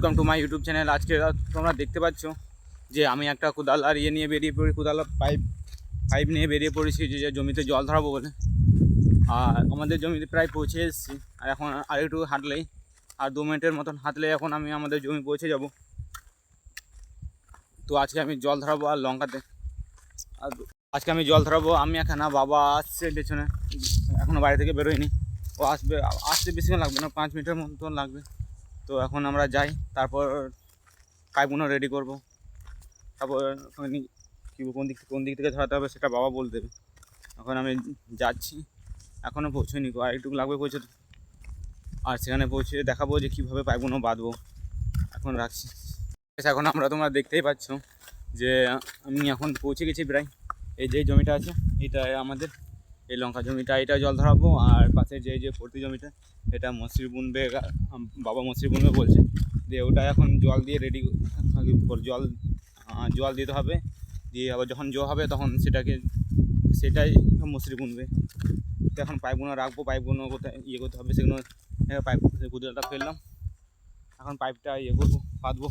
Welcome to my YouTube channel আজকে তোমরা দেখতে পাচ্ছ যে আমি একটা কোদাল আর ইয়ে নিয়ে বেরিয়ে পড়ি, কোদাল পাইপ পাইপ নিয়ে বেরিয়ে পড়েছি যে যে জমিতে জল ধরাবো বলে। আর আমাদের জমিতে প্রায় পৌঁছে এসেছি। আর এখন আর একটু হাঁটলেই, আর দু মিনিটের মতন হাঁটলে এখন আমি আমাদের জমি পৌঁছে যাব। তো আজকে আমি জল ধরাবো আর লঙ্কাতে। আর আজকে আমি জল ধরাবো, আমি এখানে বাবা আসছে পেছনে। এখনও বাড়ি থেকে বেরোয়নি। ও আসবে আসতে বেশিক্ষণ লাগবে না, পাঁচ মিনিটের মতন লাগবে। তো এখন আমরা যাই, তারপর পাইপগুলো রেডি করব। তারপর ওখানে কী কোন দিক কোন দিক থেকে ধরাতে হবে সেটা বাবা বলে দেবে। এখন আমি যাচ্ছি। এখনও পৌঁছয়নি আর একটু লাগবে পৌঁছতে। আর সেখানে পৌঁছে দেখাবো যে কীভাবে পাইপগুলো বাঁধবো। এখন রাখছি। এখন আমরা তোমরা দেখতেই পাচ্ছ যে আমি এখন পৌঁছে গেছি প্রায়। এই যে জমিটা আছে, এটা আমাদের এই লঙ্কা জমিটা, এটা জল ধরাবো আর পাশে যে যে ভর্তি জমিটা, এটা মসৃ বুনবে বাবা মসৃ বুনবে বলছে। দিয়ে ওটা এখন জল দিয়ে রেডি জল জল দিতে হবে। দিয়ে আবার যখন জল হবে তখন সেটাকে, সেটাই মসৃ বুনবে তো এখন পাইপগুলো রাখব, পাইপগুলো কোথায় ইয়ে করতে হবে সেগুলো পাইপ কুদরটা ফেললাম। এখন পাইপটা ইয়ে করব পাতবো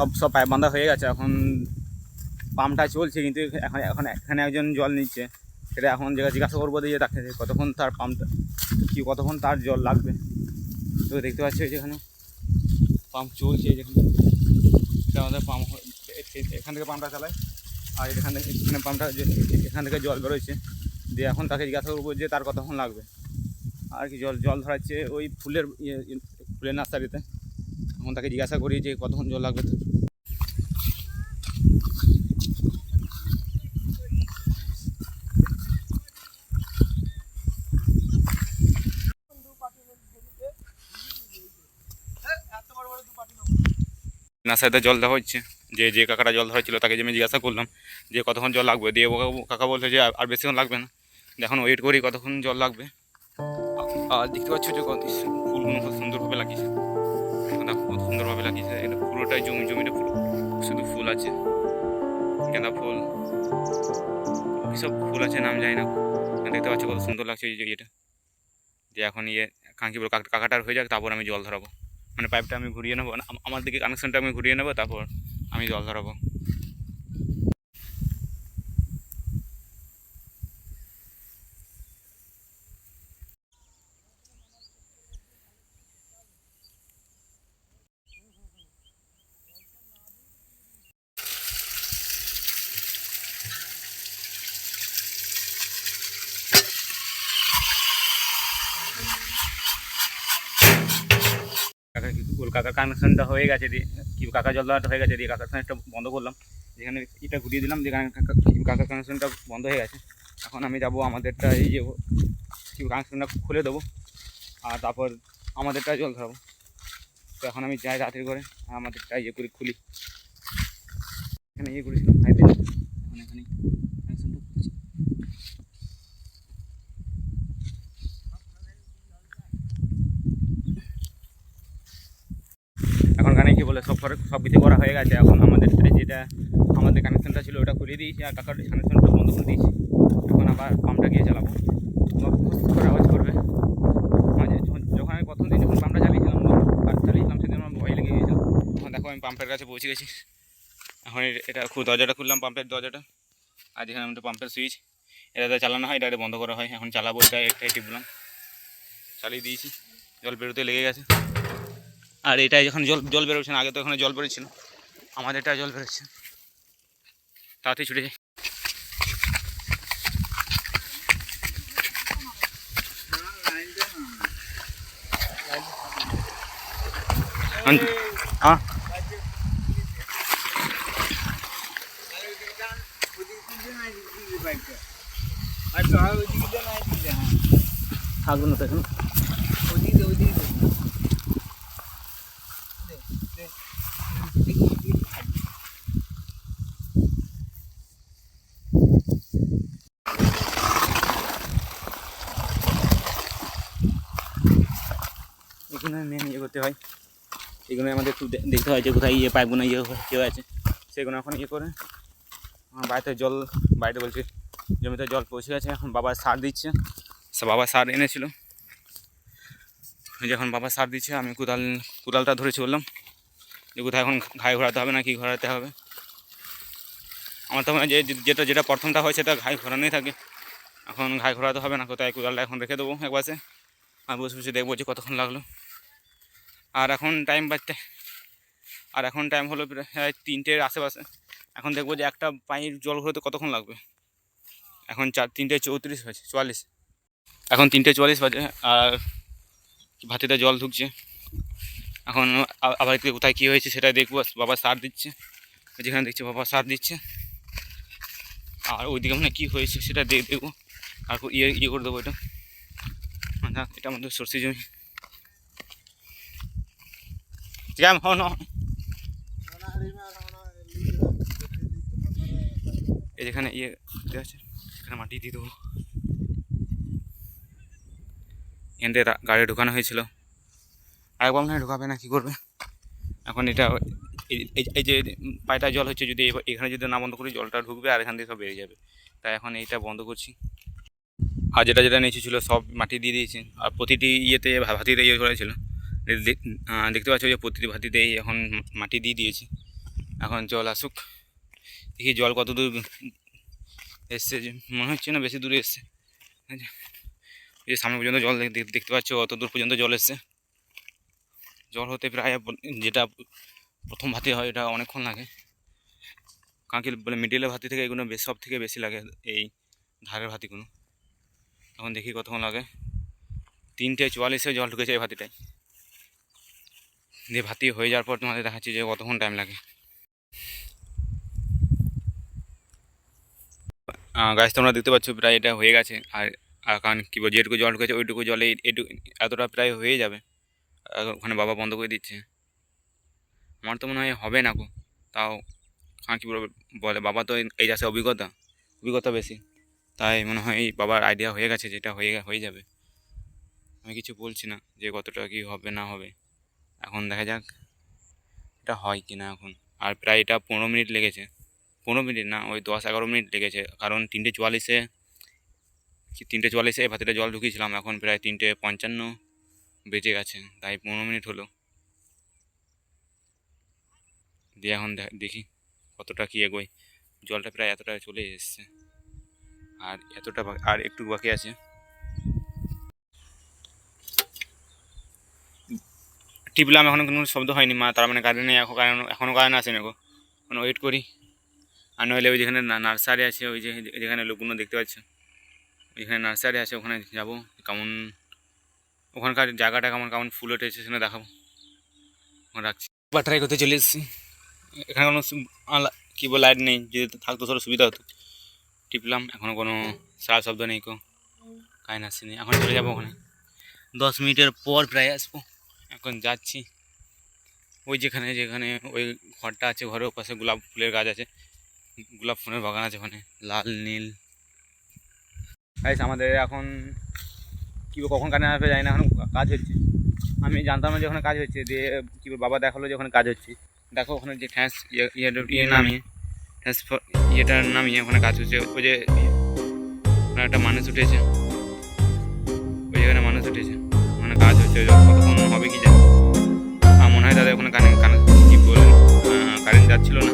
সব সব পাইপ বাঁধা হয়ে গেছে, এখন পাম্পটা চলছে কিন্তু এখন এখন এখানে একজন জল নিচ্ছে। সেটা এখন জায়গা জিজ্ঞাসা করব দিয়ে তাকে কতক্ষণ তার পাম্পটা, কি কতক্ষণ তার জল লাগবে। তো দেখতে পাচ্ছি যেখানে পাম্প চলছে যেখানে এটা আমাদের পাম্প এখান থেকে পাম্পটা চালায়। আর এখান থেকে, এখানে পাম্পটা এখান থেকে জল বেরোচ্ছে। দিয়ে এখন তাকে জিজ্ঞাসা করব যে তার কতক্ষণ লাগবে। আর কি জল জল ধরাচ্ছে ওই ফুলের, ইয়ে- ফুলের নার্সারিতে। এখন তাকে জিজ্ঞাসা করি যে কতক্ষণ জল লাগবে তো নার্সারিতে জল দেওয়া হচ্ছে। যে যে কাকাটা জল ধরেছিল তাকে যে আমি জিজ্ঞাসা করলাম যে কতক্ষণ জল লাগবে? দিয়ে কাকা- বলছে যে আর- বেশিক্ষণ লাগবে না। এখন ওয়েট করি কতক্ষণ জল লাগবে? আর দেখতে পাচ্ছ যে কত ফুলগুলো খুব সুন্দরভাবে লাগিয়েছে। গাঁদা খুব সুন্দরভাবে লাগিয়েছে। এটা পুরোটাই জমি জমিটা পুরো শুধু ফুল আছে। গাঁদা ফুল সব ফুল আছে নাম জানি না। দেখতে পাচ্ছ কত সুন্দর লাগছে এই যে ইয়েটা। যে এখন ইয়ে কাঁকি কাকাটার হয়ে যাক তারপর আমি জল ধরাবো। মানে পাইপটা আমি ঘুরিয়ে নেব আমার দিকে কানেকশনটা আমি ঘুরিয়ে নেব, তারপর আমি জল ধরাবো। কাকা কি ওর কাকার কানেকশনটা হয়ে গেছে দিয়ে, কি কাকা জল দেওয়াটা হয়ে গেছে দিয়ে কাকার কানেকশনটা বন্ধ করলাম। যেখানে এটা ঘুরিয়ে দিলাম কি কাকার কানেকশনটা বন্ধ হয়ে গেছে। এখন আমি যাব আমাদেরটা এই যে কি কানেকশনটা খুলে দেবো, আর তারপর আমাদেরটা জল ধরাবো। তো এখন আমি যাই রাত্রি করে আর আমাদেরটা ইয়ে করি খুলি। এখানে ইয়ে করেছিলাম এখানে কানেকশনটা খুলছি বলে সব সব কিছু করা হয়ে গেছে। এখন আমাদের যেটা আমাদের কানেকশনটা ছিল ওটা খুলে দিয়েছি আর কাকার কানেকশনটা বন্ধ করে দিয়েছি। এখন আবার পাম্পটা গিয়ে চালাবো। করে আওয়াজ করবে। যখন আমি প্রথম দিন যখন পাম্পটা চালিয়েছিলাম আর চালিয়েছিলাম, সেদিন আমার ভয় লেগে গিয়েছিল। দেখো, আমি পাম্পের কাছে পৌঁছে গেছি। এখন এটা দরজাটা খুললাম পাম্পের দরজাটা। আর যেখানে আমাদের পাম্পের সুইচ এটাতে চালানো হয় এটা বন্ধ করা হয়। এখন চালাবো, এটা একটাই টিপলাম। চালিয়ে দিয়েছি। জল বেরোতে লেগে গেছে। আর এটাই যখন জল জল বেরোচ্ছে না আগে তো এখানে জল বেরোচ্ছে না আমাদের এটা জল বেরোচ্ছে। তাড়াতাড়ি ছুটে যাই। হ্যাঁ থাকবে না তো এখন। এখানে মেন ইয়ে করতে হয়। এগুলো আমাদের একটু দেখতে হয় যে কোথায় ইয়ে পাইপগুলো ইয়ে ইয়ে আছে। সেগুলো এখন ইয়ে করে বাড়িতে জল, বাড়িতে বলছি, জমিতে জল পৌঁছে গেছে, এখন বাবা সার দিচ্ছে। সে বাবা সার এনেছিল। যখন বাবা সার দিচ্ছে, আমি কোদাল, কোদালটা ধরেছি বললাম, যে কোথায় এখন ঘাই ঘোরাতে হবে না কি ঘোরাতে হবে। আমার তো মনে যে যেটা যেটা প্রথমটা হয়, সেটা ঘাই ঘোরানোই থাকে। এখন ঘাই ঘোরাতে হবে না, কোথায় কোদালটা এখন রেখে দেবো একবাসে আর বসে বসে দেখব যে কতক্ষণ লাগল। আর এখন টাইম বাজতে আর এখন টাইম হলো প্রায় তিনটের আশেপাশে। এখন দেখব যে একটা পানির জল ঘোরাতে কতক্ষণ লাগবে? এখন চার, তিনটে চৌত্রিশ বাজে, চুয়াল্লিশ। এখন তিনটে চুয়াল্লিশ বাজে, আর ভাতিতে জল ঢুকছে। এখন আবার কোথায় কী হয়েছে সেটা দেখব। বাবা সার দিচ্ছে। যেখানে দেখছি বাবা সার দিচ্ছে। আর ওইদিকে মানে কী হয়েছে সেটা দেখ দেখব। আর ইয়ে ইয়ে করে দেবো এটা। মানে এটা আমাদের সর্ষে জমি। ঠিক আছে হন এই যেখানে ইয়ে আছে এখানে মাটি দিয়ে দেবো। থেকে গাড়ি ঢোকানো হয়েছিল। আরেকবার মনে হয় ঢোকাবে না, কী করবে? এখন এটা এই- যে পায়টা জল হচ্ছে, যদি এখানে যদি না বন্ধ করি, জলটা ঢুকবে আর এখান থেকে সব বেরিয়ে যাবে। তাই এখন এইটা বন্ধ করছি। আর যেটা যেটা নিচে ছিল সব মাটি দিয়ে দিয়েছি। আর প্রতিটি ইয়েতে ভাতিতে ইয়ে করেছিল দেখতে পাচ্ছ যে প্রতিটি ভাতিতেই এখন মাটি দিয়ে দিয়েছি। এখন জল আসুক। দেখি জল কত দূর এসছে মনে হচ্ছে না বেশি দূরে এসছে। এই যে- সামনে পর্যন্ত জল দেখ- দেখ- দেখতে পাচ্ছ অত দূর পর্যন্ত জল এসছে। জল হতে প্রায় যেটা প্রথম ভাতি হয়, এটা অনেকক্ষণ লাগে। কাঁকিল বলে মিডিলের ভাতি থেকে এগুলো সব থেকে বেশি লাগে এই ধারের ভাতিগুলো। এখন দেখি কতক্ষণ লাগে। তিনটে চুয়াল্লিশে জল ঢুকেছে এই ভাতিটায়। দিয়ে ভাতি হয়ে যাওয়ার পর তোমাদের দেখাচ্ছি যে কতক্ষণ টাইম লাগে। গাছ তোমরা দেখতে পাচ্ছ প্রায় এটা হয়ে গেছে। আর কারণ কী বল যেটুকু জল ঢুকেছে, ওইটুকু জলে এটুকু, এতটা প্রায় হয়ে যাবে। ওখানে বাবা বন্ধ করে দিচ্ছে। আমার তো মনে হয় হবে না গো। তাও, কারণ কী বলে বাবা তো এই চাষে অভিজ্ঞতা অভিজ্ঞতা বেশি। তাই মনে হয় বাবার আইডিয়া হয়ে গেছে যেটা হয়ে হয়ে যাবে। আমি কিছু বলছি না যে কতটা কি হবে না হবে। এখন দেখা যাক এটা হয় কি না এখন। আর প্রায় এটা পনেরো মিনিট লেগেছে। পনেরো মিনিট না, ওই দশ এগারো মিনিট লেগেছে। কারণ তিনটে চুয়াল্লিশে তিনটে চুয়াল্লিশে ভাতিটা জল ঢুকিয়েছিলাম। এখন প্রায় তিনটে পঞ্চান্ন বেজে গেছে। তাই পনেরো মিনিট হলো। দিয়ে এখন দেখি কতটা কি এগোয়। জলটা প্রায় এতটা চলে এসছে। আর এতটা আর একটু বাকি আছে। টিপলাম, এখনও কোনো শব্দ হয়নি, মা। তার মানে গাড়ি নেই, এখন কারণ এখনও কারেন্ট আসেনি গো এখন ওয়েট করি। আর নইলে ওই যেখানে নার্সারি আছে, ওই যে যেখানে লোকগুলো দেখতে পাচ্ছ। ওইখানে নার্সারি আছে, ওখানে যাব। কেমন ওখানকার জায়গাটা কেমন কেমন ফুল উঠেছে সেখানে দেখাবো। রাখছি। বা ট্রাই করতে চলে এসেছি। এখানে কোনো কি বল লাইট নেই। যদি থাকতো সব সুবিধা হতো। টিপলাম এখনও কোনো সারা শব্দ নেই কো। কারেন্ট আসেনি এখন চলে যাব ওখানে। দশ মিনিটের পর প্রায় আসব। এখন যাচ্ছি। ওই যেখানে যেখানে ওই ঘরটা আছে, ঘরের পাশে গোলাপ ফুলের গাছ আছে। গোলাপ ফুলের বাগান আছে ওখানে, লাল, নীল। গাইস আমাদের এখন কী কখন কারেন্ট আসবে জানি না, এখন কাজ হচ্ছে। আমি জানতাম না যে ওখানে কাজ হচ্ছে। দিয়ে কী বাবা দেখাল যে ওখানে কাজ হচ্ছে। দেখো ওখানে যে ঠ্যাঁস ইয়ে ইয়ে ইয়ে নামিয়ে। ঠ্যাঁস ফ- ইয়েটা নামিয়ে ওখানে কাজ হচ্ছে। ওই যে, ওখানে একটা মানুষ উঠেছে। ওই জায়গায় মানুষ উঠেছে। ওখানে কাজ হচ্ছে কতক্ষণ হবে কি জানি। আর মনে হয় তাদের ওখানে কারেন্ট কারেন্ট কী বলে কারেন্ট যাচ্ছিল না।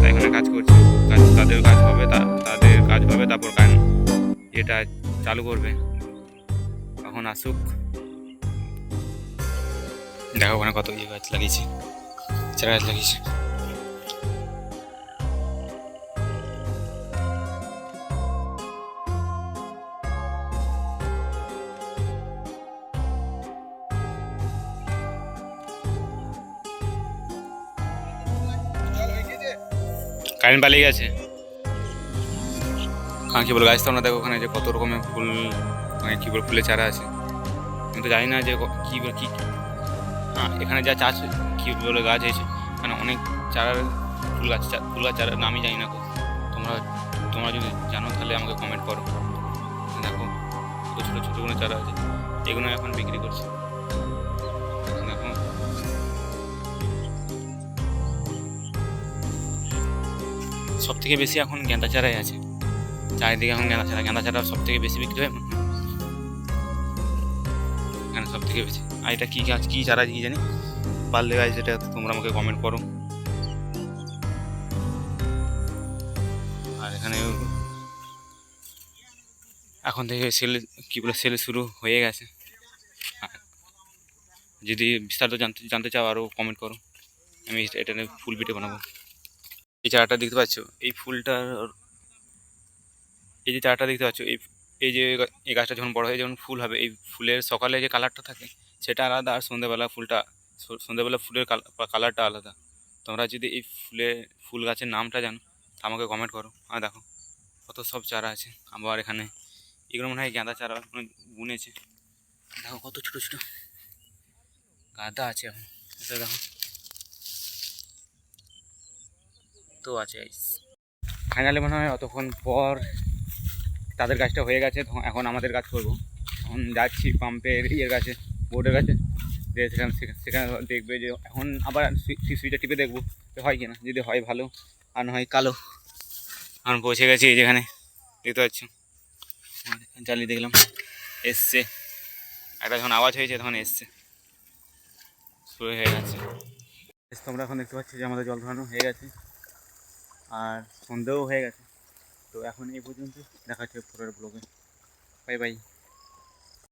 তাই এখানে কাজ করছে। কাজ, তাদের কাজ হবে তাদের কাজ হবে, তারপর কারেন্ট এটা চালু করবে। এখন আসুক। দেখো ওখানে কত ইয়ে গাছ লাগিয়েছে। চারা গাছ লাগিয়েছে। কারেন্ট পালিয়ে গেছে। হ্যাঁ কী বলে গাছ তোমরা দেখো ওখানে যে কত রকমের ফুল মানে কী বলে, ফুলের চারা আছে। আমি তো জানি না যে ক- বলে, কী হ্যাঁ এখানে যা চাষ কী বলে গাছ হয়েছে, এখানে অনেক চারার ফুল গাছ ফুল গাছ চারার নামই জানি না। তোমরা তোমরা যদি জানো তাহলে আমাকে কমেন্ট করো। দেখো, ছোটো ছোটো ছোটোগুলো চারা আছে, এগুলো এখন বিক্রি করছে। সব থেকে বেশি এখন গেঁদা চারাই আছে। চারিদিকে এখন গেঁদা চারা গেঁদা চারা সব থেকে বেশি বিক্রি হয়। এখানে সব থেকে বেশি। আর এটা কী গাছ, কী চারা কি জানি? পারলে গাছ এটা তোমরা আমাকে কমেন্ট করো। আর এখানে এখন থেকে সেল, কী বলে, সেল শুরু হয়ে গেছে। যদি বিস্তারিত জানতে জানতে চাও আরও কমেন্ট করো। আমি এটা নিয়ে ফুল পিঠে বানাবো। এই চারাটা দেখতে পাচ্ছ? এই ফুলটার এই যে চারাটা দেখতে পাচ্ছ, এই এই যে এই গাছটা যখন বড় হয়ে যখন ফুল হবে, এই ফুলের সকালে যে কালারটা থাকে, সেটা আলাদা আর সন্ধ্যেবেলা ফুলটা সন্ধ্যেবেলা ফুলের কালারটা আলাদা। তোমরা যদি এই ফুলে, ফুল গাছের নামটা জানো আমাকে কমেন্ট করো। আর দেখো, কত সব চারা আছে। আবার এখানে, এগুলো মনে হয় গাঁদা চারা বুনেছে। দেখো কত ছোটো ছোটো। গাঁদা আছে এখন। দেখো। তো আছে। ফাইনালি মনে হয় অতক্ষণ পর তাদের কাজটা হয়ে গেছে এখন আমাদের কাজ করব। এখন যাচ্ছি পাম্পের ইয়ের কাছে বোর্ডের কাছে। দিয়ে সেখানে সেখানে- দেখবে যে এখন আবার সুই- সুইচটা টিপে দেখব হয় কিনা। যদি হয় ভালো, আর হয় কালো। এখন পৌঁছে গেছি যেখানে, দেখতে পাচ্ছ? চালিয়ে দেখলাম, এসছে। একটা যখন আওয়াজ হয়েছে তখন এসছে। শুরু হয়ে গেছে। তোমরা এখন দেখতে পাচ্ছি যে আমাদের জল ধরানো হয়ে গেছে। আর সন্ধেও হয়ে গেছে। তো এখন এই পর্যন্ত দেখা হচ্ছে পরের ব্লগে বাই বাই